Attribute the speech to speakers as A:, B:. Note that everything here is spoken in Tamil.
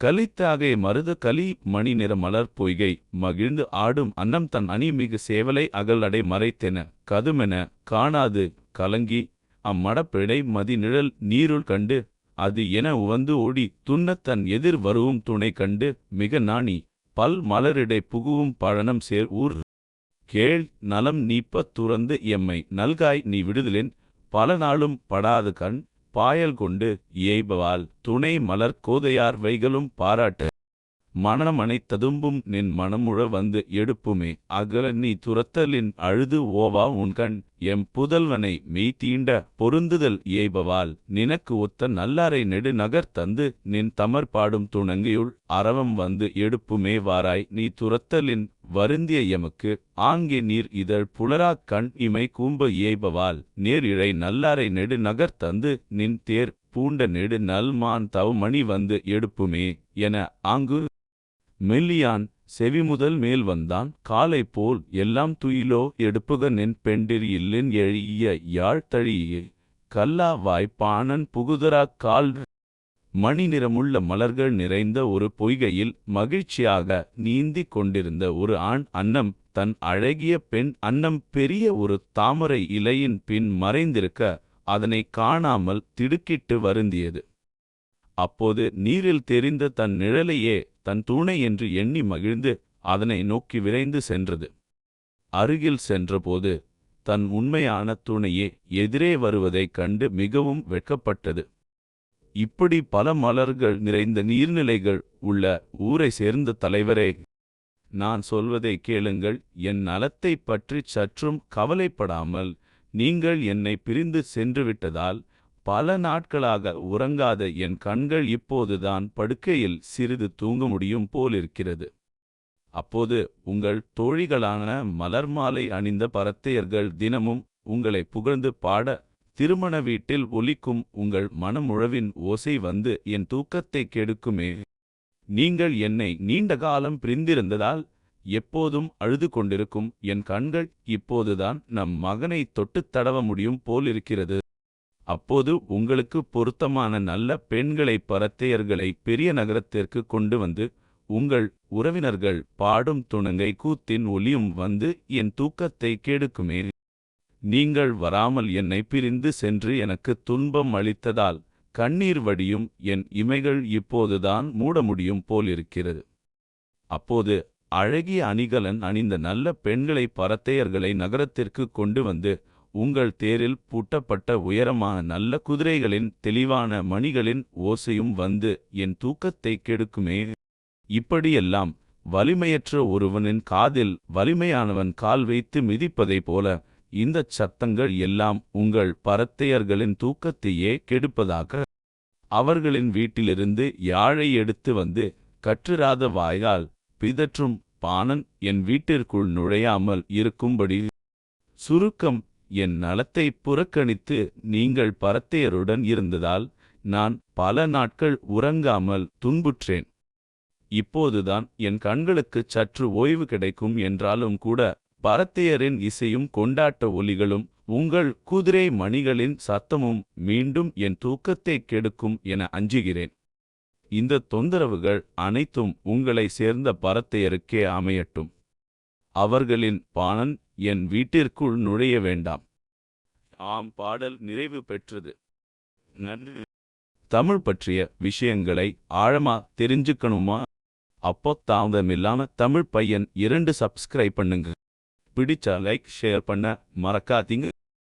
A: கலித்தாகை மருத கலி மணி நிற மலர் பொய்கை மகிழ்ந்து ஆடும் அன்னம் தன் அணிமிகு சேவலை அகலடை மறைத்தென கதுமென காணாது கலங்கி அம்மடப்பிழை மதி நிழல் நீருள் கண்டு அது என உவந்து ஓடி துன்னத் தன் எதிர் வருவும் துணை கண்டு மிக நாணி பல் மலரிடை புகுவும் பழனம் சேர் ஊர் கேள் நலம் நீப்பத் துறந்து எம்மை நல்காய் நீ விடுதலேன் பல நாளும் படாது கண் பாயல் கொண்டு ஏய்பவால் துணை மலர் கோதையார் வைகளும் பாராட்டு. மணமனை ததும்பும் நின் மனமுழ வந்து எடுப்புமே. அகல நீ துரத்தலின் அழுது ஓவா உன்கண் எம் புதல்வனை மெய் தீண்ட பொருந்துதல் ஏய்பவால் நினக்கு ஒத்த நல்லாரை நெடு நகர் தந்து. நின் தமர் பாடும் துணங்கியுள் அறவம் வந்து எடுப்புமே வாராய். நீ துரத்தலின் வருந்திய எமக்கு. ஆங்கே நீர் இதழ் புலராக் கண் இமை கூம்ப ஏய்பவால் நேர் இழை நல்லாரை நெடு நகர் தந்து. நின் தேர் பூண்ட நெடு நல்மான் தவமணி வந்து எடுப்புமே. என ஆங்கு மெல்லியான் செவிமுதல் மேல் வந்தான். காலை போல் எல்லாம் துயிலோ எடுப்புக நின் பெண்டிர் இல்லின் எழிய யாழ் தழியே. கல்லா வாய்ப்பானன் புகுதராக் கால் மணி நிறமுள்ள மலர்கள் நிறைந்த ஒரு பொய்கையில் மகிழ்ச்சியாக நீந்திக் கொண்டிருந்த ஒரு ஆண் அன்னம் தன் அழகிய பெண் அன்னம் பெரிய ஒரு தாமரை இலையின் பின் மறைந்திருக்க அதனை காணாமல் திடுக்கிட்டு வருந்தியது. அப்போது நீரில் தெரிந்த தன் நிழலையே தன் தூணை என்று எண்ணி மகிழ்ந்து அதனை நோக்கி விரைந்து சென்றது. அருகில் சென்றபோது தன் உண்மையான துணையே எதிரே வருவதைக் கண்டு மிகவும் வெட்கப்பட்டது. இப்படி பல மலர்கள் நிறைந்த நீர்நிலைகள் உள்ள ஊரை சேர்ந்த தலைவரே நான் சொல்வதை கேளுங்கள் என் நலத்தைப் பற்றிச் சற்றும் கவலைப்படாமல் நீங்கள் என்னை பிரிந்து சென்றுவிட்டதால் பல நாட்களாக உறங்காத என் கண்கள் இப்போதுதான் படுக்கையில் சிறிது தூங்க முடியும் போலிருக்கிறது. அப்போது உங்கள் தோழிகளான மலர் மாலை அணிந்த பரத்தையர்கள் தினமும் உங்களை புகழ்ந்து பாட திருமண வீட்டில் ஒலிக்கும் உங்கள் மனமுழவின் ஓசை வந்து என் தூக்கத்தை கெடுக்குமே. நீங்கள் என்னை நீண்ட காலம் பிரிந்திருந்ததால் எப்போதும் அழுது கொண்டிருக்கும் என் கண்கள் இப்போதுதான் நம் மகனை தொட்டுத் தடவ முடியும் போலிருக்கிறது. அப்போது உங்களுக்கு பொருத்தமான நல்ல பெண்களை பரத்தையர்களை பெரிய நகரத்திற்கு கொண்டு வந்து உங்கள் உறவினர்கள் பாடும் துணங்கை கூத்தின் ஒலியும் வந்து என் தூக்கத்தை கெடுக்குமே. நீங்கள் வராமல் என்னை பிரிந்து சென்று எனக்கு துன்பம் அளித்ததால் கண்ணீர் வடியும் என் இமைகள் இப்போதுதான் மூட முடியும் போலிருக்கிறது. அப்போது அழகிய அணிகலன் அணிந்த நல்ல பெண்களை பரத்தையர்களை நகரத்திற்கு கொண்டு வந்து உங்கள் தேரில் பூட்டப்பட்ட உயரமான நல்ல குதிரைகளின் தெளிவான மணிகளின் ஓசையும் வந்து என் தூக்கத்தை கெடுக்குமே. இப்படியெல்லாம் வலிமையற்ற ஒருவனின் காதில் வலிமையானவன் கால் வைத்து மிதிப்பதைப் போல இந்தச் சத்தங்கள் எல்லாம் உங்கள் பரத்தையர்களின் தூக்கத்தையே கெடுப்பதாக. அவர்களின் வீட்டிலிருந்து யாழை எடுத்து வந்து கற்றுராத வாயால் பிதற்றும் பாணன் என் வீட்டிற்குள் நுழையாமல் இருக்கும்படி. சுருக்கம் என் நலத்தை புறக்கணித்து நீங்கள் பரத்தையருடன் இருந்ததால் நான் பல நாட்கள் உறங்காமல் துன்புற்றேன். இப்போதுதான் என் கண்களுக்குச் சற்று ஓய்வு கிடைக்கும் என்றாலும் கூட பரத்தையரின் இசையும் கொண்டாட்ட ஒலிகளும் உங்கள் குதிரை மணிகளின் சத்தமும் மீண்டும் என் தூக்கத்தை கெடுக்கும் என அஞ்சுகிறேன். இந்த தொந்தரவுகள் அனைத்தும் உங்களை சேர்ந்த பரத்தையருக்கே அமையட்டும். அவர்களின் பாணன் என் வீட்டிற்குள் நுழைய வேண்டாம். ஆம் பாடல் நிறைவு பெற்றது. நன்றி. தமிழ் பற்றிய விஷயங்களை ஆழமா தெரிஞ்சுக்கணுமா? அப்போ தாமதமில்லாம தமிழ் பையன் இரண்டு சப்ஸ்கிரைப் பண்ணுங்க. பிடிச்சா லைக் ஷேர் பண்ண மறக்காதீங்க.